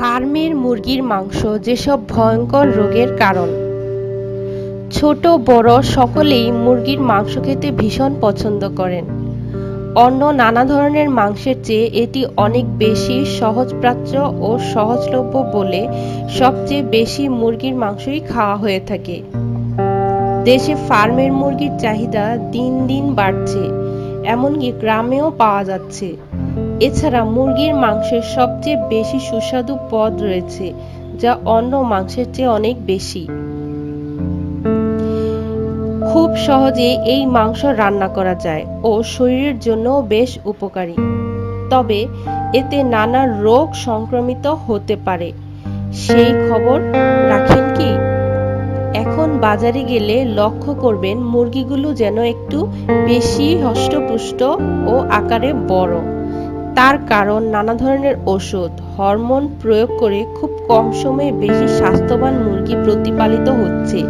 ফার্মের মুরগির মাংস যেসব ভয়ঙ্কর রোগের কারণ। ছোট, বড় সকলেই মুরগির মাংস খেতে ভীষণ পছন্দ করেন। অন্য নানা ধরনের মাংসের চেয়ে এটি অনেক বেশি সহজপ্রাচ্য ও সহজলভ্য বলে সবচেয়ে বেশি মুরগির মাংসই খাওয়া হয়ে থাকে। দেশে ফার্মের মুরগির চাহিদা দিন দিন বাড়ছে, এমনকি গ্রামেও পাওয়া যাচ্ছে। এছাড়া মুরগির মাংসের সবচেয়ে বেশি সুস্বাদু পদ রয়েছে, যা অন্য মাংসের চেয়ে অনেক বেশি। খুব সহজে এই মাংস রান্না করা যায় ও শরীরের জন্য বেশ উপকারী। তবে এতে নানা রোগ সংক্রমিত হতে পারে। সেই খবর রাখেন কি? এখন বাজারে গেলে লক্ষ্য করবেন মুরগিগুলো যেন একটু বেশি হষ্টপুষ্ট ও আকারে বড়। তার কারণ নানা ধরনের ওষুধ, হরমোন প্রয়োগ করে খুব কম সময়ে বেশি স্বাস্থ্যবান মুরগি প্রতিপালিত হচ্ছে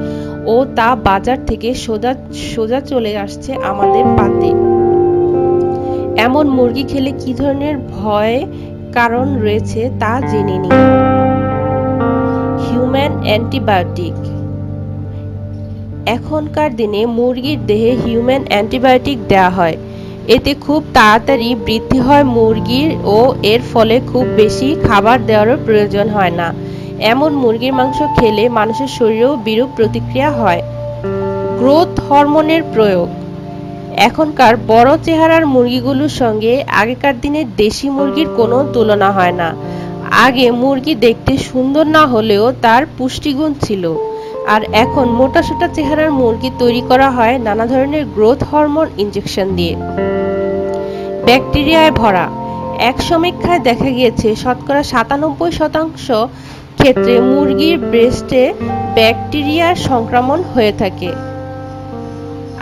ও তা বাজার থেকে সোজা সোজা চলে আসছে আমাদের পাতে। এমন মুরগি খেলে কি ধরনের ভয় কারণ রয়েছে তা জেনে নিন। Human antibiotic. এখনকার দিনে মুরগির দেহে হিউম্যান অ্যান্টিবায়োটিক দেওয়া হয়। এতে খুব তাড়াতাড়ি বৃদ্ধি হয় মুরগির ও এর ফলে খুব বেশি খাবার দেওয়ারও প্রয়োজন হয় না। এমন মুরগির মাংস খেলে মানুষের শরীরেও বিরূপ প্রতিক্রিয়া হয়। গ্রোথ হরমোনের প্রয়োগ। এখনকার বড় চেহারার মুরগিগুলোর সঙ্গে আগেকার দিনের দেশি মুরগির কোনো তুলনা হয় না। আগে মুরগি দেখতে সুন্দর না হলেও তার পুষ্টিগুণ ছিল। আর এখন মোটা সোটা চেহারার মুরগি তৈরি করা হয় নানা ধরনের গ্রোথ হরমোন ইনজেকশন দিয়ে। ব্যাকটেরিয়ায় ভরা। এক সমীক্ষায় দেখা গিয়েছে, শতকরা সাতানব্বই শতাংশ ক্ষেত্রে মুরগির ব্রেস্টে ব্যাকটেরিয়ার সংক্রমণ হয়ে থাকে।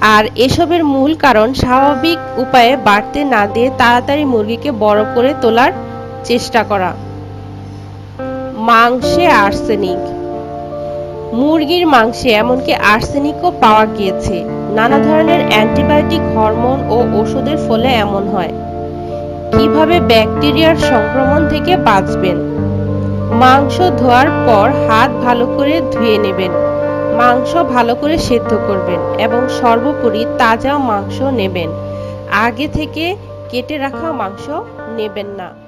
আর এসবের মূল কারণ স্বাভাবিক উপায়ে বাড়তে না দিয়ে তাড়াতাড়ি মুরগিকে বড় করে তোলার চেষ্টা করা। মাংসে আর্সেনিক। মুরগির মাংসে এমনকি আর্সেনিকও পাওয়া গিয়েছে। নানা ধরনের অ্যান্টিবায়োটিক হরমোন ও ওষুধের ফলে এমন হয়। কীভাবে ব্যাকটেরিয়ার সংক্রমণ থেকে বাঁচবেন? মাংস ধোয়ার পর হাত ভালো করে ধুয়ে নেবেন। মাংস ভালো করে সেদ্ধ করবেন এবং সর্বোপরি তাজা মাংস নেবেন। আগে থেকে কেটে রাখা মাংস নেবেন না।